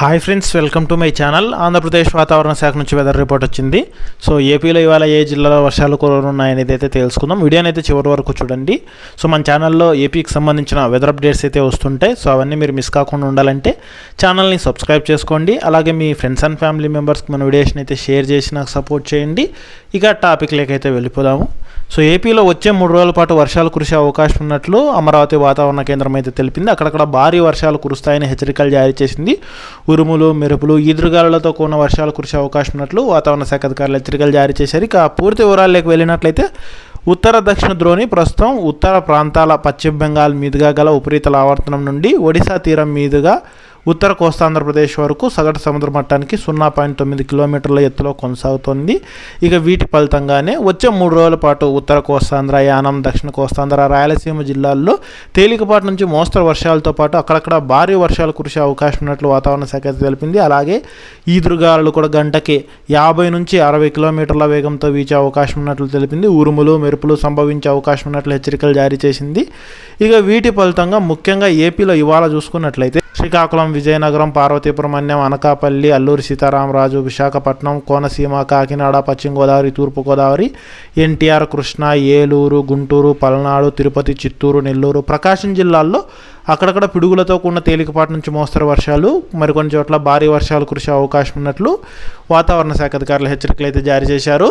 Hi friends welcome to my channel Andhra Pradesh వాతావరణ శాఖ నుంచి వెదర్ రిపోర్ట్ వచ్చింది. సో ఏపీలో ఇవాళ ఏ జిల్లాలో వర్షాలు కురనున్నాయనేది అయితే తెలుసుకుందాం. వీడియోని అయితే చివరి వరకు చూడండి. సో మన ఛానల్లో ఏపీకి సంబంధించిన వెదర్ అప్డేట్స్ అయితే వస్తుంటాయి. సో అవన్నీ మీరు మిస్ కాకుండా ఉండాలంటే ఛానల్ని సబ్స్క్రైబ్ చేసుకోండి. అలాగే మీ ఫ్రెండ్స్ అండ్ ఫ్యామిలీ మెంబర్స్కి మన వీడియోస్ని అయితే షేర్ చేసి నాకు సపోర్ట్ చేయండి. ఇక టాపిక్ అయితే వెళ్ళిపోదాము. సో ఏపీలో వచ్చే మూడు రోజుల పాటు వర్షాలు కురిసే అవకాశం ఉన్నట్లు అమరావతి వాతావరణ కేంద్రం అయితే తెలిపింది. అక్కడక్కడ భారీ వర్షాలు కురుస్తాయని హెచ్చరికలు జారీ చేసింది. ఉరుములు మెరుపులు ఈదురుగాలులతో కూడిన వర్షాలు కురిసే అవకాశం ఉన్నట్లు వాతావరణ శాఖ అధికారులు హెచ్చరికలు జారీ చేశారు. ఇక పూర్తి వివరాల్లోకి వెళ్ళినట్లయితే ఉత్తర దక్షిణ ద్రోణి ప్రస్తుతం ఉత్తర ప్రాంతాల పశ్చిమ బెంగాల్ మీదుగా గల ఉపరితల ఆవర్తనం నుండి ఒడిశా తీరం మీదుగా ఉత్తర కోస్తాంధ్రప్రదేశ్ వరకు సగటు సముద్ర మట్టానికి సున్నా పాయింట్ తొమ్మిది కిలోమీటర్ల ఎత్తులో కొనసాగుతోంది. ఇక వీటి ఫలితంగానే వచ్చే మూడు రోజుల పాటు ఉత్తర కోస్తాంధ్ర యానం దక్షిణ కోస్తాంధ్ర రాయలసీమ జిల్లాల్లో తేలికపాటి నుంచి మోస్తరు వర్షాలతో పాటు అక్కడక్కడ భారీ వర్షాలు కురిసే అవకాశం ఉన్నట్లు వాతావరణ శాఖ తెలిపింది. అలాగే ఈదురుగాలు కూడా గంటకి యాభై నుంచి అరవై కిలోమీటర్ల వేగంతో వీచే అవకాశం ఉన్నట్లు తెలిపింది. ఉరుములు మెరుపులు సంభవించే అవకాశం ఉన్నట్లు హెచ్చరికలు జారీ చేసింది. ఇక వీటి ఫలితంగా ముఖ్యంగా ఏపీలో ఇవాళ చూసుకున్నట్లయితే శ్రీకాకుళం విజయనగరం పార్వతీపురం అన్యం అనకాపల్లి అల్లూరి సీతారామరాజు విశాఖపట్నం కోనసీమ కాకినాడ పశ్చిమ గోదావరి తూర్పు గోదావరి ఎన్టీఆర్ కృష్ణ ఏలూరు గుంటూరు పల్నాడు తిరుపతి చిత్తూరు నెల్లూరు ప్రకాశం జిల్లాల్లో అక్కడక్కడ పిడుగులతో కూడిన తేలికపాటి నుంచి మోస్తరు వర్షాలు మరికొన్ని చోట్ల భారీ వర్షాలు కురిసే అవకాశం ఉన్నట్లు వాతావరణ శాఖ అధికారులు హెచ్చరికలు అయితే జారీ చేశారు.